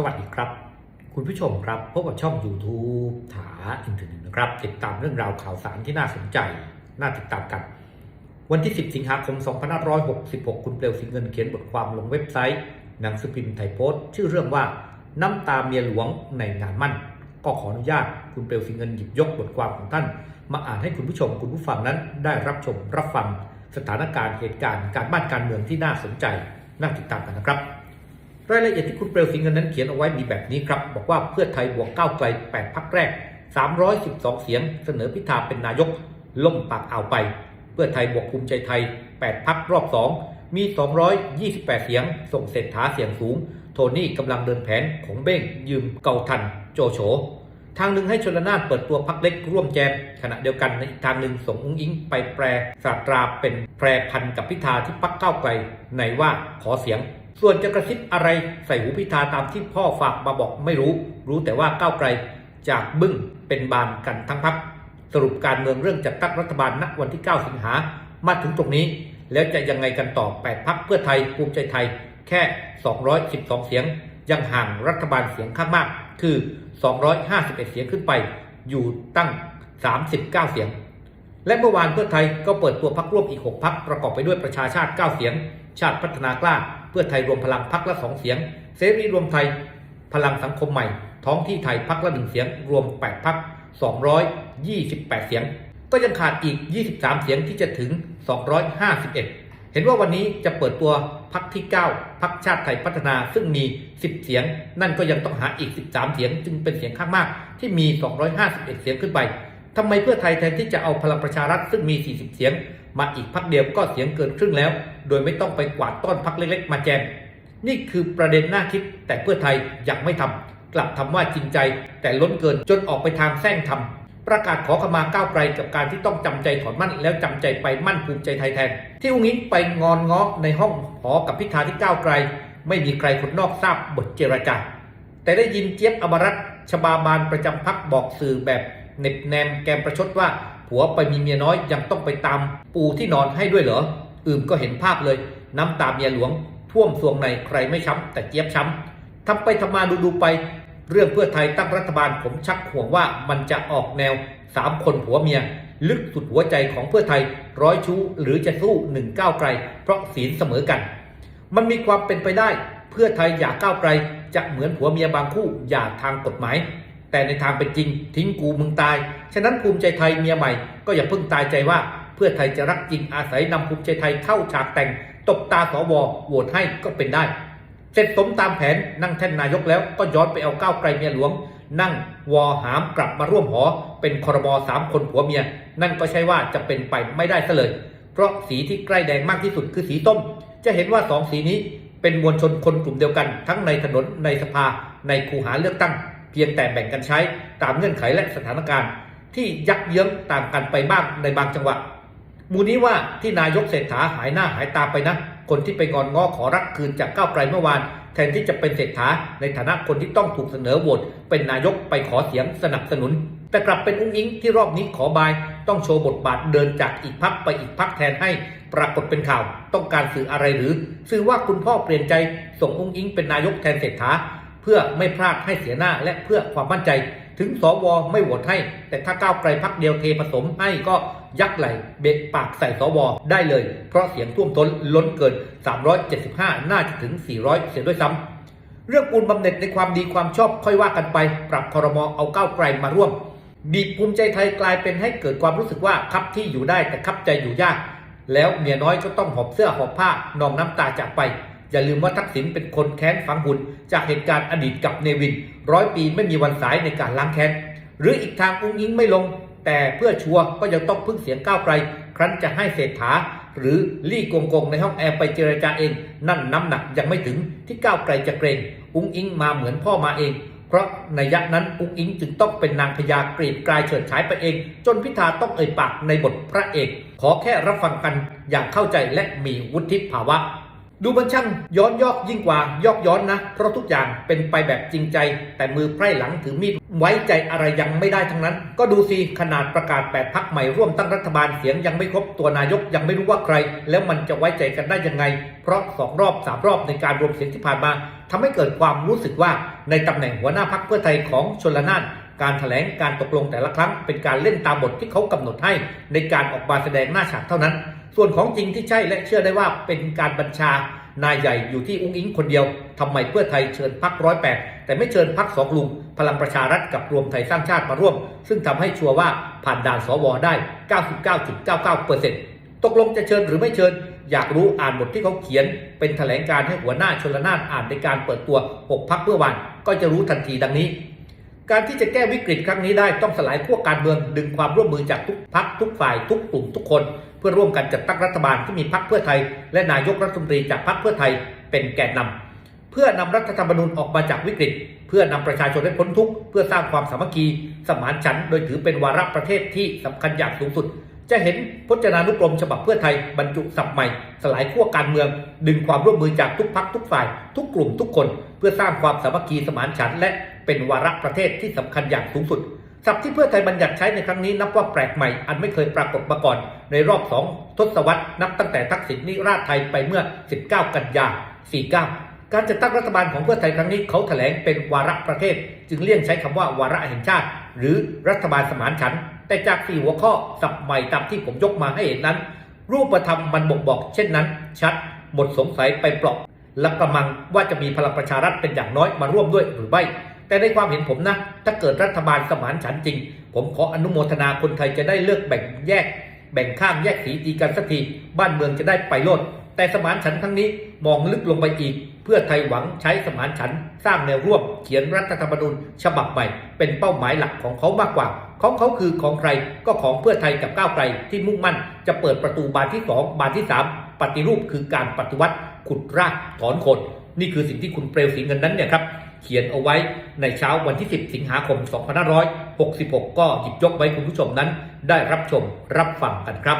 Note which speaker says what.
Speaker 1: สวัสดีครับ คุณผู้ชมครับพบกับช่อง YouTube ถาอินเทอร์เน็ตนะครับ ติดตามเรื่องราวข่าวสารที่น่าสนใจ น่าติดตามกัน วันที่ 10 สิงหาคม 2566 คุณเปลวสิงเงินเขียนบทความลงเว็บไซต์หนังสือพิมพ์ไทยโพสต์ชื่อเรื่องว่าน้ำตาเมียหลวงในงานมั่น ก็ขออนุญาตคุณเปลวสิงเงินหยิบยกบทความของท่าน มาอ่านให้คุณผู้ชมคุณผู้ฟังนั้น ได้รับชมรับฟังสถานการณ์เหตุการณ์การบ้านการเมืองที่น่าสนใจน่าติดตามกันนะครับ รายละเอียดที่คุณเปลวสิงเงินนั้นเขียนเอาไว้มีแบบนี้ครับ บอกว่าเพื่อไทยบวกก้าวไกล8พักแรก 312 เสียง เสนอพิธาเป็นนายก ล่มปากอ่าวไป เพื่อไทยบวกภูมิใจไทย 8พักรอบ 2 มี 228 เสียง ส่งเศรษฐาเสียงสูง โทนี่กำลังเดินแผนของเบ้งยืมเกาทัน โจโฉทางหนึ่งให้ชนละนานเปิดตัวพักเล็กร่วมแจมขณะเดียวกันในอีกทางหนึ่งส่งอุ้งอิงไปแปรศาตราเป็นแปรพันกับพิธาที่พักก้าวไกลในว่าขอเสียง ส่วนจะกระซิบอะไรใส่หูพิธาตามที่พ่อฝากมาบอกไม่รู้ รู้แต่ว่าก้าวไกลจากบึ้งเป็นบานกันทั้งพักสรุปการเมืองเรื่องจัดตั้งรัฐบาลณวันที่ 9 สิงหามาถึงตรงนี้ แล้วจะยังไงกันต่อ8พักเพื่อไทยภูมิใจไทย แค่ 212 เสียง ยังห่างรัฐบาลเสียงข้างมาก คือ 251 เสียงขึ้นไป อยู่ตั้ง 39 เสียง และเมื่อวานเพื่อไทยก็เปิดตัวพักร่วมอีก 6พักประกอบไปด้วยประชาชาติ 9 เสียง ชาติพัฒนากล้า พื่อไทยรวมพลังพักละ2เสียง เสรีรวมไทย พลังสังคมใหม่ ท้องที่ไทยพักละ1เสียง รวม 8พัก228 เสียง ก็ยังขาดอีก 23 เสียงที่จะถึง 251 เห็นว่าวันนี้จะเปิดตัวพักที่ 9พักชาติไทยพัฒนาซึ่งมี 10 เสียง นั่นก็ยังต้องหาอีก 13 เสียง จึงเป็นเสียงข้างมากที่มี 251 เสียงขึ้นไปทำไมเพื่อไทยแทนที่จะเอาพลังประชารัฐซึ่งมี 40 เสียง มาอีกพักเดียวก็เสียงเกินครึ่งแล้ว โดยไม่ต้องไปกวาดต้อนพักเล็ก ๆ มาแจม นี่คือประเด็นน่าคิด แต่เพื่อไทยยังไม่ทำกลับทำว่าจริงใจ แต่ล้นเกินจนออกไปทางแซงทำประกาศขอขมาก้าวไกลกับการที่ต้องจำใจถอนมั่น แล้วจำใจไปมั่นภูมิใจไทยแทน ที่อุ้งอิงไปงอนง้อในห้องหอกับพิธาที่ก้าวไกล ไม่มีใครคนนอกทราบบทเจรจาแต่ได้ยินเจี๊ยบอมรัตชบาบาลประจำพักบอกสื่อแบบเน็บแนมแกมประชดว่า ผัวไปมีเมียน้อยยังต้องไปตามปูที่นอนให้ด้วยเหรออืมก็เห็นภาพเลย น้ำตาเมียหลวง ท่วมสวงในใครไม่ช้ำแต่เจี๊ยบช้ำทำไปทำมาดูดูๆไป เรื่องเพื่อไทยตั้งรัฐบาลผมชักห่วงว่ามันจะออกแนวสามคนผัวเมีย ลึกสุดหัวใจของเพื่อไทย ร้อยชู้หรือจะสู้หนึ่งก้าวไกล เพราะศีลเสมอกัน มันมีความเป็นไปได้ เพื่อไทยอย่าก้าวไกล จะเหมือนผัวเมียบางคู่อย่าทางกฎหมาย แต่ในทางเป็นจริง ทิ้งกูมึงตาย ฉะนั้นภูมิใจไทยเมียใหม่ ก็อย่าเพิ่งตายใจว่า เพื่อไทยจะรักจริงอาศัยนำภูมิใจไทยเข้าฉากแต่ง ตบตาสวโหวตให้ก็เป็นได้ เสร็จสมตามแผนนั่งแท่นนายกแล้วก็ย้อนไปเอาก้าวไกลเมียหลวง นั่งวอหามกลับมาร่วมหอ เป็นคอรมอสามคนผัวเมีย นั่นก็ใช่ว่าจะเป็นไปไม่ได้ซะเลย เพราะสีที่ใกล้แดงมากที่สุดคือสีส้ม จะเห็นว่าสองสีนี้เป็นมวลชนคนกลุ่มเดียวกัน ทั้งในถนนในสภาในคูหาเลือกตั้ง เพียงแต่แบ่งกันใช้ตามเงื่อนไขและสถานการณ์ ที่ยักเยื้องต่างกันไปบ้างในบางจังหวะมูนี้ว่าที่นายกเศรษฐาหายหน้าหายตาไปนะ คนที่ไปงอนง้อขอรักคืนจากก้าวไกลเมื่อวาน แทนที่จะเป็นเศรษฐาในฐานะคนที่ต้องถูกเสนอโหวตเป็นนายกไปขอเสียงสนับสนุน แต่กลับเป็นอุ้งอิงที่รอบนี้ขอบาย ต้องโชว์บทบาทเดินจากอีกพักไปอีกพักแทนให้ ปรากฏเป็นข่าว ต้องการสื่ออะไรหรือ สื่อว่าคุณพ่อเปลี่ยนใจส่งอุ้งอิงเป็นนายกแทนเศรษฐา พื่อไม่พลาดให้เสียหน้าและเพื่อความมั่นใจ ถึงสวไม่โหวตให้ แต่ถ้าก้าวไกลพักเดียวเทผสมให้ก็ยักไหลเบะปากใส่สวได้เลย เพราะเสียงท่วมท้นล้นเกิน 375 น่าจะถึง 400 เสียด้วยซ้ำเรื่องปูนบำเหน็จในความดีความชอบค่อยว่ากันไป ปรับคอรมอเอาก้าวไกลมาร่วม บีบภูมิใจไทยกลายเป็นให้เกิดความรู้สึกว่าคับที่อยู่ได้แต่คับใจอยู่ยาก แล้วเมียน้อยก็ต้องหอบเสื้อหอบผ้านองน้ำตาจากไป อย่าลืมว่าทักษิณเป็นคนแค้นฝังหุ่นจากเหตุการณ์อดีตกับเนวิน ร้อยปีไม่มีวันสายในการล้างแค้น หรืออีกทางอุ้งอิงไม่ลง แต่เพื่อชัวร์ก็ยังต้องพึ่งเสียงก้าวไกล ครั้นจะให้เศรษฐา หรือลี่กงกงในห้องแอร์ไปเจรจาเอง นั่นน้ำหนักยังไม่ถึงที่ก้าวไกลจะเกรงอุ้งอิงมาเหมือนพ่อมาเองเพราะในยักนั้นอุ้งอิงจึงต้องเป็นนางพญากรีดกลายเฉิดฉายไปเอง จนพิธาต้องเอ่ยปากในบทพระเอก ขอแค่รับฟังกันอย่างเข้าใจและมีวุฒิภาวะ ดูมันช่างย้อนยอกยิ่งกว่ายอกย้อนนะ เพราะทุกอย่างเป็นไปแบบจริงใจ แต่มือไพร่หลังถือมีดไว้ใจอะไรยังไม่ได้ทั้งนั้น ก็ดูสิขนาดประกาศแปดพักใหม่ร่วมตั้งรัฐบาลเสียงยังไม่ครบตัวนายกยังไม่รู้ว่าใคร แล้วมันจะไว้ใจกันได้ยังไง เพราะสองรอบสามรอบในการรวมเสียงที่ผ่านมาทำให้เกิดความรู้สึกว่าในตำแหน่งหัวหน้าพักเพื่อไทยของชนละนานการถแถลงการตกลงแต่ละครั้งเป็นการเล่นตามบทที่เขากำหนดให้ ในการออกมาแสดงหน้าฉากเท่านั้น ส่วนของจริงที่ใช่และเชื่อได้ว่าเป็นการบัญชานายใหญ่อยู่ที่อุ้งอิงคนเดียวทำไมเพื่อไทยเชิญพักร้อยแปดแต่ไม่เชิญพักสองลุง พลังประชารัฐกับรวมไทยสร้างชาติมาร่วม ซึ่งทำให้ชัวร์ว่าผ่านด่านสวได้ 99.99%ตกลงจะเชิญหรือไม่เชิญ อยากรู้อ่านบทที่เขาเขียน เป็นแถลงการให้หัวหน้าชนละนานอ่านในการเปิดตัว 6 พักเพื่อวันก็จะรู้ทันทีดังนี้ การที่จะแก้วิกฤตครั้งนี้ได้ต้องสลายขั้วการเมืองดึงความร่วมมือจากทุกพักทุกฝ่ายทุกกลุ่มทุกคน เพื่อร่วมกันจัดตั้งรัฐบาลที่มีพักเพื่อไทย และนายกรัฐมนตรีจากพักเพื่อไทยเป็นแกนนำเพื่อนำรัฐธรรมนูญออกมาจากวิกฤต เพื่อนำประชาชนให้พ้นทุกข์เพื่อสร้างความสามัคคีสมานฉันท์โดยถือเป็นวาระประเทศที่สำคัญอย่างสูงสุด จะเห็นพจนานุกรมฉบับเพื่อไทยบรรจุสับใหม่ สลายขั้วการเมือง ดึงความร่วมมือจากทุกพักทุกฝ่าย ทุกกลุ่มทุกคน เพื่อสร้างความสามัคคีสมานฉันท์และเป็นวาระประเทศที่สำคัญอย่างสูงสุด ศัพท์ที่เพื่อไทยบัญญัติใช้ในครั้งนี้นับว่าแปลกใหม่ อันไม่เคยปรากฏมาก่อน ในรอบสองทศวรรษนับตั้งแต่ทักษิณนิราชไทยไปเมื่อ 19 กันยา 49 การจัดตั้งรัฐบาลของเพื่อไทยครั้งนี้เขาแถลงเป็นวาระประเทศ จึงเลี่ยงใช้คำว่าวาระแห่งชาติ หรือรัฐบาลสมานฉันท์แต่จากสี่หัวข้อสับใหม่ตามที่ผมยกมาให้เห็นนั้น รูปธรรมมันบ่งบอก เช่นนั้น ชัด หมดสงสัยไปเปลาะและกระมังว่าจะมีพลังประชารัฐเป็นอย่างน้อยมาร่วมด้วยหรือไม่ แต่ในความเห็นผมนะ ถ้าเกิดรัฐบาลสมานฉันจริง ผมขออนุโมทนาคนไทยจะได้เลิกแบ่งแยก แบ่งข้างแยกสีตีกันสักทีบ้านเมืองจะได้ไปโลดแต่สมานฉันท์ครั้งนี้มองลึกลงไปอีก เพื่อไทยหวังใช้สมานฉันสร้างแนวร่วมเขียนรัฐธรรมนูญฉบับใหม่เป็นเป้าหมายหลักของเขามากกว่า ของเขาคือของใครก็ของเพื่อไทยกับก้าวไกลที่มุ่งมั่น จะเปิดประตูบานที่สองบานที่สามปฏิรูปคือการปฏิวัติขุดรากถอนโคน นี่คือสิ่งที่คุณเปลวสีเงินนั้นเนี่ยครับ เขียนเอาไว้ในเช้าวันที่ 10 สิงหาคม 2566 ก็หยิบยกไว้คุณผู้ชมนั้น ได้รับชมรับฟังกันครับ